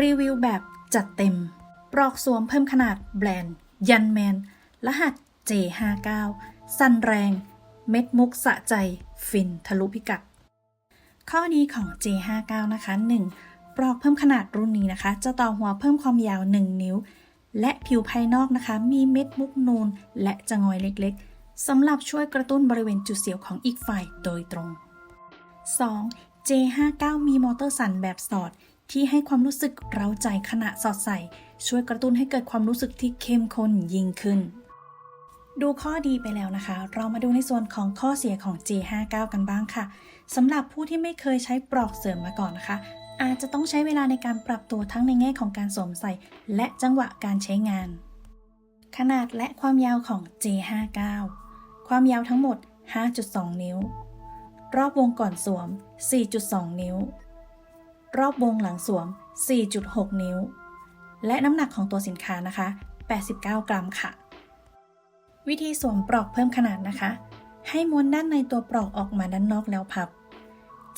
รีวิวแบบจัดเต็ม ปลอกสวมเพิ่มขนาดแบรนด์ ยันแมน รหัส J59 สั่นแรง เม็ดมุกสะใจ ฟินทะลุพิกัด ข้อดีของ J59 นะคะ 1. ปลอกเพิ่มขนาดรุ่นนี้นะคะ จะต่อหัวเพิ่มความยาว 1 นิ้ว และผิวภายนอกนะคะ มีเม็ดมุกนูน และจะงอยเล็กๆสำหรับช่วยกระตุ้นบริเวณจุดเสียวของอีกฝ่ายโดยตรง 2. J59 มีมอเตอร์สั่นแบบสอด ที่ให้ความรู้สึกเร้าใจขณะสอดใส่ ช่วยกระตุ้นให้เกิดความรู้สึกที่เข้มข้นยิ่งขึ้น ดูข้อดีไปแล้วนะคะ เรามาดูในส่วนของข้อเสียของ J59 กันบ้างค่ะสำหรับผู้ที่ไม่เคยใช้ปลอกเสริมมาก่อนนะคะ อาจจะต้องใช้เวลาในการปรับตัวทั้งในแง่ของการสวมใส่ และจังหวะการใช้งาน ขนาดและความยาวของ J59 ความยาวทั้งหมด 5.2 นิ้ว รอบวงก่อนสวม 4.2 นิ้ว รอบวงหลังสวม 4.6 นิ้ว และน้ำหนักของตัวสินค้านะคะ 89 กรัมค่ะ วิธีสวมปลอกเพิ่มขนาดนะคะ ให้ม้วนด้านในตัวปลอกออกมาด้านนอกแล้วพับ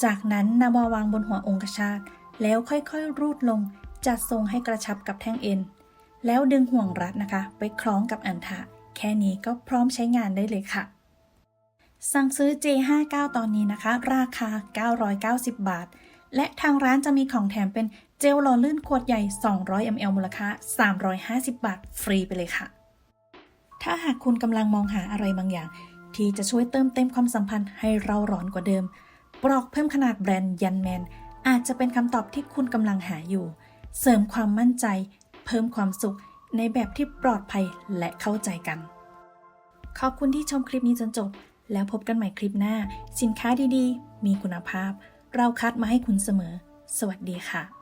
จากนั้นนำมาวางบนหัวองคชาตแล้วค่อยๆ รูดลงจัดทรงให้กระชับกับแท่งเอ็น แล้วดึงห่วงรัดนะคะ ไปคล้องกับอันทะ แค่นี้ก็พร้อมใช้งานได้เลยค่ะ สั่งซื้อ J59 ตอนนี้นะคะ ราคา 990 บาท และทางร้านจะมีของแถมเป็นเจลหล่อลื่นขวดใหญ่ 200 ml มูลค่า 350 บาท ฟรีไปเลยค่ะ ถ้าหากคุณกำลังมองหาอะไรบางอย่าง ที่จะช่วยเติมเต็มความสัมพันธ์ให้เราร้อนกว่าเดิม ปลอกเพิ่มขนาดแบรนด์ยันแมน อาจจะเป็นคำตอบที่คุณกำลังหาอยู่ เสริมความมั่นใจ เพิ่มความสุขในแบบที่ปลอดภัยและเข้าใจกัน ขอบคุณที่ชมคลิปนี้จนจบ แล้วพบกันใหม่คลิปหน้า สินค้าดีๆ มีคุณภาพ เราคัดมาให้คุณเสมอ สวัสดีค่ะ